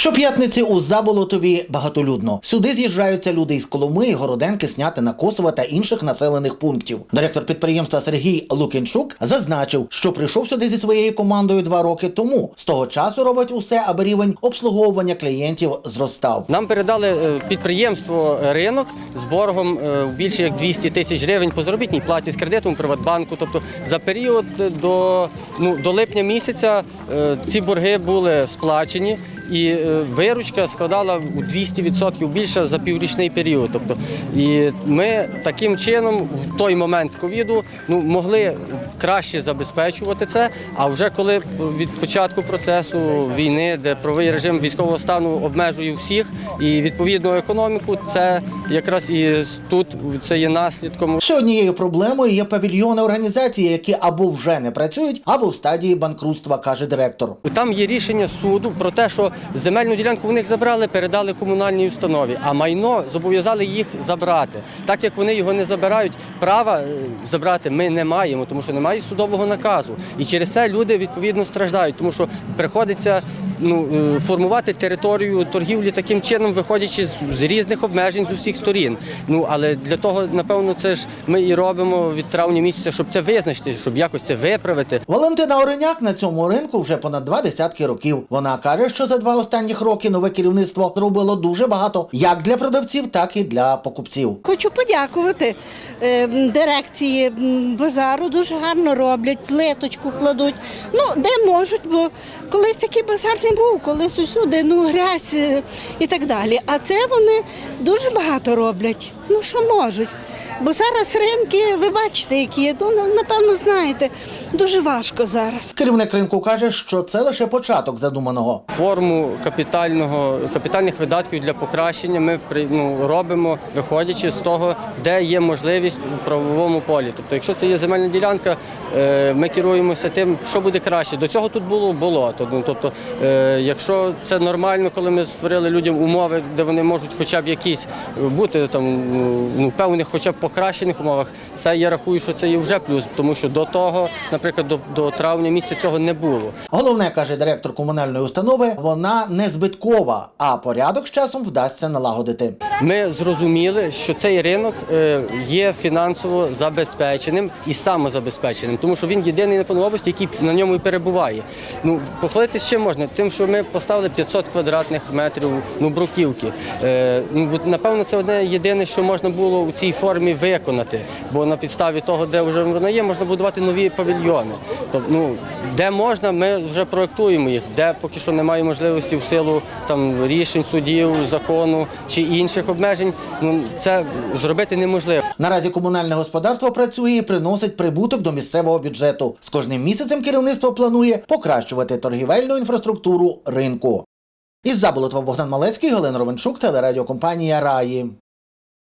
Щоп'ятниці у Заболотові багатолюдно. Сюди з'їжджаються люди із Коломи, Городенки, Снятина, Косова та інших населених пунктів. Директор підприємства Сергій Лукінчук зазначив, що прийшов сюди зі своєю командою два роки тому. З того часу робить усе, аби рівень обслуговування клієнтів зростав. Нам передали е, підприємство е, ринок з боргом е, більше як 200 тисяч гривень по заробітній платі з кредитом Приватбанку. Тобто за період до, ну, до липня місяця е, ці борги були сплачені. І е, виручка складала у 200% більше за піврічний період. Тобто, і ми таким чином в той момент ковіду ну, могли краще забезпечувати це. А вже коли від початку процесу війни, де правовий режим військового стану обмежує всіх, і відповідно економіку, це якраз і тут це є наслідком. Ще однією проблемою є павільйони організації, які або вже не працюють, або в стадії банкрутства, каже директор. Там є рішення суду про те, що земельну ділянку в них забрали, передали комунальній установі, а майно зобов'язали їх забрати. Так як вони його не забирають, права е, забрати ми не маємо, тому що немає судового наказу. І через це люди відповідно страждають, тому що приходиться ну, е, формувати територію торгівлі таким чином, виходячи з, з різних обмежень з усіх сторін. Ну але для того, напевно, це ж ми і робимо від травня місяця, щоб це визначити, щоб якось це виправити. Валентина Ореняк на цьому ринку вже понад два десятки років. Вона каже, що за два останніх роки нове керівництво зробило дуже багато як для продавців, так і для покупців. Хочу подякувати е, дирекції базару. Дуже гарно роблять, плиточку кладуть. Ну, де можуть, бо колись такий базар не був, колись усюди ну, грязь е, і так далі. А це вони дуже багато роблять. Ну, що можуть. Бо зараз ринки, ви бачите, які ну, напевно знаєте, дуже важко зараз. Керівник ринку каже, що це лише початок задуманого. Форму капітального капітальних видатків для покращення ми ну, робимо, виходячи з того, де є можливість у правовому полі. Тобто, якщо це є земельна ділянка, е, ми керуємося тим, що буде краще. До цього тут було болото. Ну, тобто, е, якщо це нормально, коли ми створили людям умови, де вони можуть хоча б якісь бути там ну, певних, хоча б покращених умовах, це я рахую, що це є вже плюс, тому що до того, наприклад, до, до травня місяця цього не було. Головне, каже директор комунальної установи, вона не збиткова, а порядок з часом вдасться налагодити. Ми зрозуміли, що цей ринок е, є фінансово забезпеченим і самозабезпеченим, тому що він єдиний в області, який на ньому і перебуває. Ну, похвалитися ще можна, тим, що ми поставили 500 квадратних метрів ну, бруківки. Е, ну, напевно, це одне єдине, що можна було у цій формі виконати, бо на підставі того, де вже воно є, можна будувати нові павільйони. Тобто, ну, де можна, ми вже проектуємо їх, де поки що немає можливості в силу там рішень судів, закону чи інших обмежень. Ну це зробити неможливо. Наразі комунальне господарство працює і приносить прибуток до місцевого бюджету. З кожним місяцем керівництво планує покращувати торгівельну інфраструктуру ринку. Із Заболотва Богдан Малецький, Галина Ровенчук, телерадіокомпанія Раї.